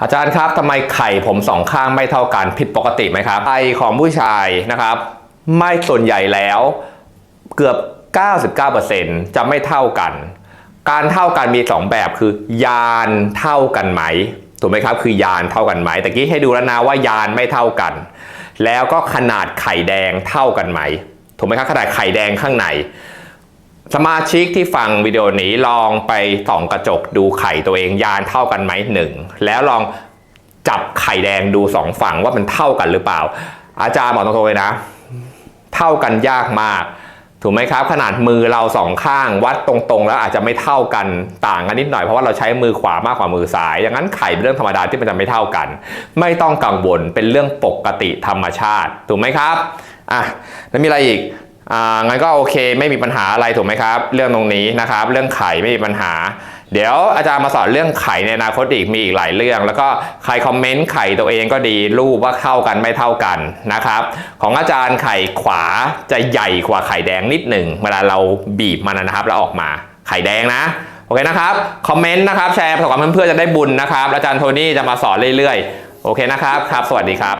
อาจารย์ครับทำไมไข่ผมสองข้างไม่เท่ากันผิดปกติไหมครับไข่ของผู้ชายนะครับ ไม่ส่วนใหญ่แล้วเกือบ 99%จะไม่เท่ากัน การเท่ากันมี 2 แบบคือ ยานเท่ากันไหมถูกไหมครับ คือยานเท่ากันไหมแต่กี้ให้ดูแล้วนะว่ายานไม่เท่ากัน แล้วก็ขนาดไข่แดงเท่ากันไหมถูกไหมครับขนาดไข่แดงข้างใน สมาชิกที่ฟังวิดีโอนี้ลองไปส่องกระจกดูไข่ตัวเองยานเท่ากันไหมหนึ่งแล้วลองจับไข่แดงดูสองฝั่งว่ามันเท่ากันหรือเปล่า อาจารย์บอกตรงๆเลยนะ เท่ากันยากมาก ถูกไหมครับ ขนาดมือเราสองข้างวัดตรงๆ แล้วอาจจะไม่เท่ากันต่างกันนิดหน่อยเพราะว่าเราใช้มือขวามากกว่ามือซ้ายอย่างนั้นไข่เป็นเรื่องธรรมดาที่มันจะไม่เท่ากัน ไม่ต้องกังวลเป็นเรื่องปกติธรรมชาติ ถูกไหมครับอะแล้วมีอะไรอีก อ่างั้นก็โอเคไม่มีปัญหาอะไรถูกไหมครับ เรื่องตรงนี้นะครับ เรื่องไข่ไม่มีปัญหา เดี๋ยวอาจารย์มาสอนเรื่องไข่ในอนาคตอีกมีอีกหลายเรื่อง แล้วก็ใครคอมเมนต์ไข่ตัวเองก็ดีรูปว่าเท่ากันไม่เท่ากันนะครับ ของอาจารย์ไข่ขวาจะใหญ่กว่าไข่แดงนิดหนึ่งเวลาเราบีบมันนะครับ แล้วออกมาไข่แดงนะโอเคนะครับ คอมเมนต์นะครับแชร์ประสบการณ์เพื่อนๆจะได้บุญนะครับอาจารย์โทนี่จะมาสอนเรื่อยๆ โอเคนะครับครับ สวัสดีครับ